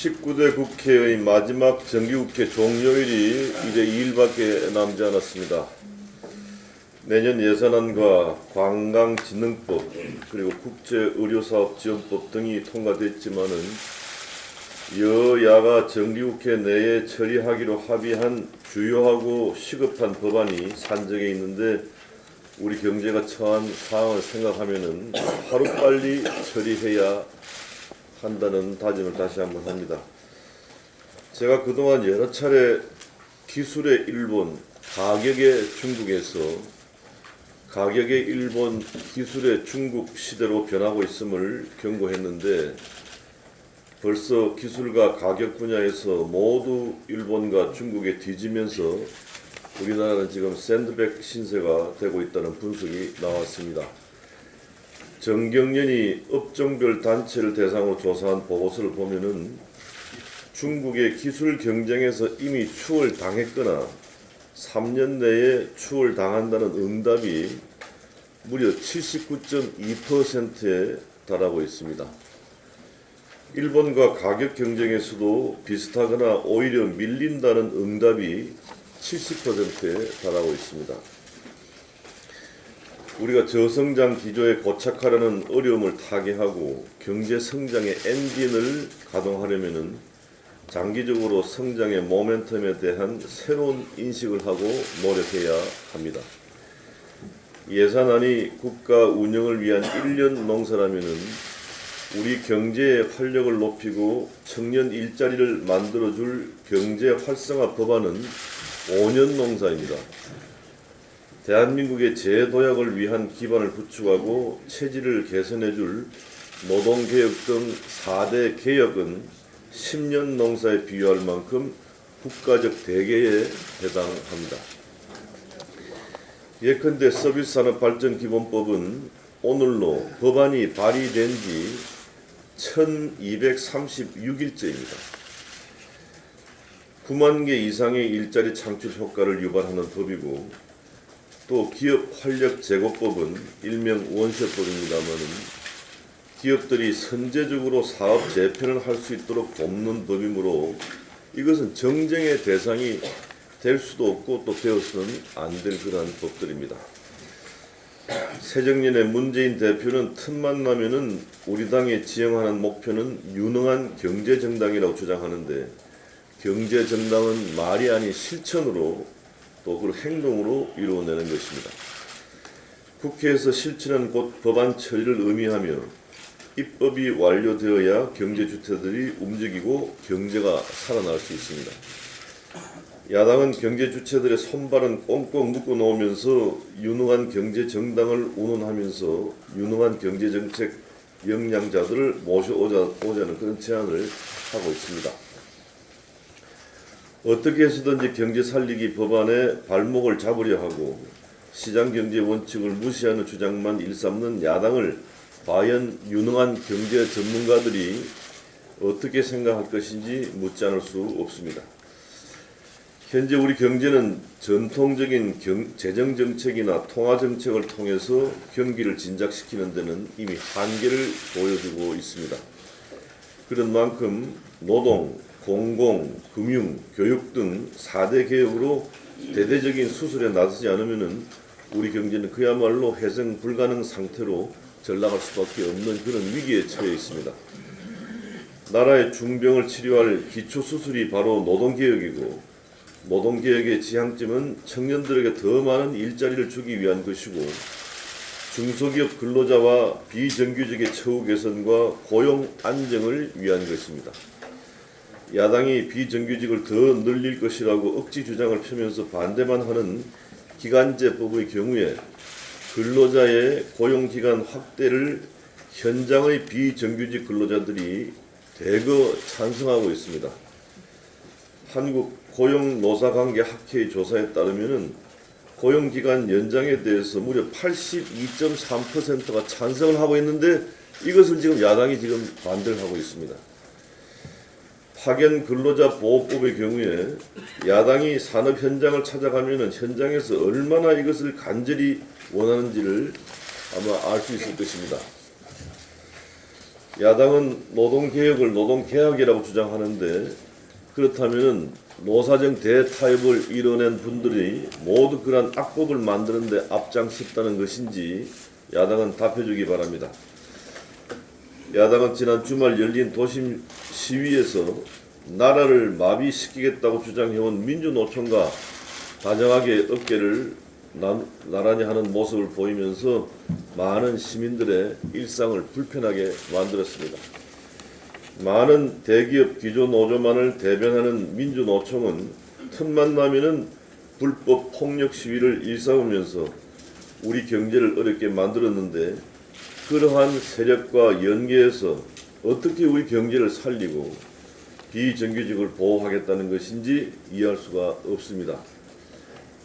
19대 국회의 마지막 정기국회 종료일이 이제 2일밖에 남지 않았습니다. 내년 예산안과 관광진흥법 그리고 국제의료사업지원법 등이 통과됐지만은 여야가 정기국회 내에 처리하기로 합의한 주요하고 시급한 법안이 산정해 있는데 우리 경제가 처한 상황을 생각하면은 하루빨리 처리해야 한다는 다짐을 다시 한번 합니다. 제가 그동안 여러 차례 기술의 일본, 가격의 중국에서 가격의 일본, 기술의 중국 시대로 변하고 있음을 경고했는데 벌써 기술과 가격 분야에서 모두 일본과 중국에 뒤지면서 우리나라는 지금 샌드백 신세가 되고 있다는 분석이 나왔습니다. 정경련이 업종별 단체를 대상으로 조사한 보고서를 보면은 중국의 기술 경쟁에서 이미 추월 당했거나 3년 내에 추월 당한다는 응답이 무려 79.2%에 달하고 있습니다. 일본과 가격 경쟁에서도 비슷하거나 오히려 밀린다는 응답이 70%에 달하고 있습니다. 우리가 저성장 기조에 고착하려는 어려움을 타개하고 경제 성장의 엔진을 가동하려면은 장기적으로 성장의 모멘텀에 대한 새로운 인식을 하고 노력해야 합니다. 예산안이 국가 운영을 위한 1년 농사라면은 우리 경제의 활력을 높이고 청년 일자리를 만들어줄 경제 활성화 법안은 5년 농사입니다. 대한민국의 재도약을 위한 기반을 구축하고 체질을 개선해 줄 노동개혁 등 4대 개혁은 10년 농사에 비유할 만큼 국가적 대계에 해당합니다. 예컨대 서비스산업 발전 기본법은 오늘로 법안이 발의된 지 1236일째입니다. 9만 개 이상의 일자리 창출 효과를 유발하는 법이고 또 기업 활력 제고법은 일명 원셔법입니다만은 기업들이 선제적으로 사업 재편을 할 수 있도록 돕는 법이므로 이것은 정쟁의 대상이 될 수도 없고 또 되어서는 안 될 그러한 법들입니다. 새정년의 문재인 대표는 틈만 나면은 우리 당이 지향하는 목표는 유능한 경제 정당이라고 주장하는데 경제 정당은 말이 아닌 실천으로 또그 행동으로 이루어내는 것입니다. 국회에서 실천은 곧 법안 처리를 의미하며 입법이 완료되어야 경제 주체들이 움직이고 경제가 살아날 수 있습니다. 야당은 경제 주체들의 손발은 꽁꽁 묶어 놓으면서 유능한 경제 정당을 운운하면서 유능한 경제 정책 역량자들을 모셔오자는 그런 제안을 하고 있습니다. 어떻게 해서든지 경제 살리기 법안에 발목을 잡으려 하고 시장 경제 원칙을 무시하는 주장만 일삼는 야당을 과연 유능한 경제 전문가들이 어떻게 생각할 것인지 묻지 않을 수 없습니다. 현재 우리 경제는 전통적인 경, 재정 정책이나 통화 정책을 통해서 경기를 진작시키는 데는 이미 한계를 보여주고 있습니다. 그런 만큼 노동, 공공, 금융, 교육 등 4대 개혁으로 대대적인 수술에 나서지 않으면은 우리 경제는 그야말로 회생 불가능 상태로 전락할 수밖에 없는 그런 위기에 처해 있습니다. 나라의 중병을 치료할 기초 수술이 바로 노동 개혁이고 노동 개혁의 지향점은 청년들에게 더 많은 일자리를 주기 위한 것이고 중소기업 근로자와 비정규직의 처우 개선과 고용 안정을 위한 것입니다. 야당이 비정규직을 더 늘릴 것이라고 억지 주장을 펴면서 반대만 하는 기간제법의 경우에 근로자의 고용기간 확대를 현장의 비정규직 근로자들이 대거 찬성하고 있습니다. 한국 고용노사관계 학회의 조사에 따르면은 고용기간 연장에 대해서 무려 82.3%가 찬성을 하고 있는데 이것을 지금 야당이 지금 반대를 하고 있습니다. 파견 근로자 보호법의 경우에 야당이 산업 현장을 찾아가면은 현장에서 얼마나 이것을 간절히 원하는지를 아마 알 수 있을 것입니다. 야당은 노동개혁을 노동개혁이라고 주장하는데 그렇다면 노사정 대타협을 이뤄낸 분들이 모두 그러한 악법을 만드는데 앞장섰다는 것인지 야당은 답해주기 바랍니다. 야당은 지난 주말 열린 도심 시위에서 나라를 마비시키겠다고 주장해온 민주노총과 다정하게 어깨를 나, 나란히 하는 모습을 보이면서 많은 시민들의 일상을 불편하게 만들었습니다. 많은 대기업 기조 노조만을 대변하는 민주노총은 틈만 나면은 불법 폭력 시위를 일삼으면서 우리 경제를 어렵게 만들었는데 그러한 세력과 연계해서 어떻게 우리 경제를 살리고 비정규직을 보호하겠다는 것인지 이해할 수가 없습니다.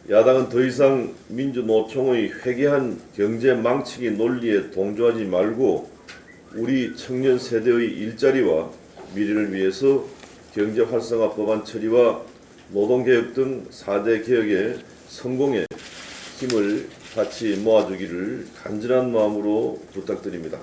야당은 더 이상 민주노총의 회개한 경제 망치기 논리에 동조하지 말고 우리 청년 세대의 일자리와 미래를 위해서 경제 활성화 법안 처리와 노동개혁 등 4대 개혁의 성공에 힘을 같이 모아주기를 간절한 마음으로 부탁드립니다.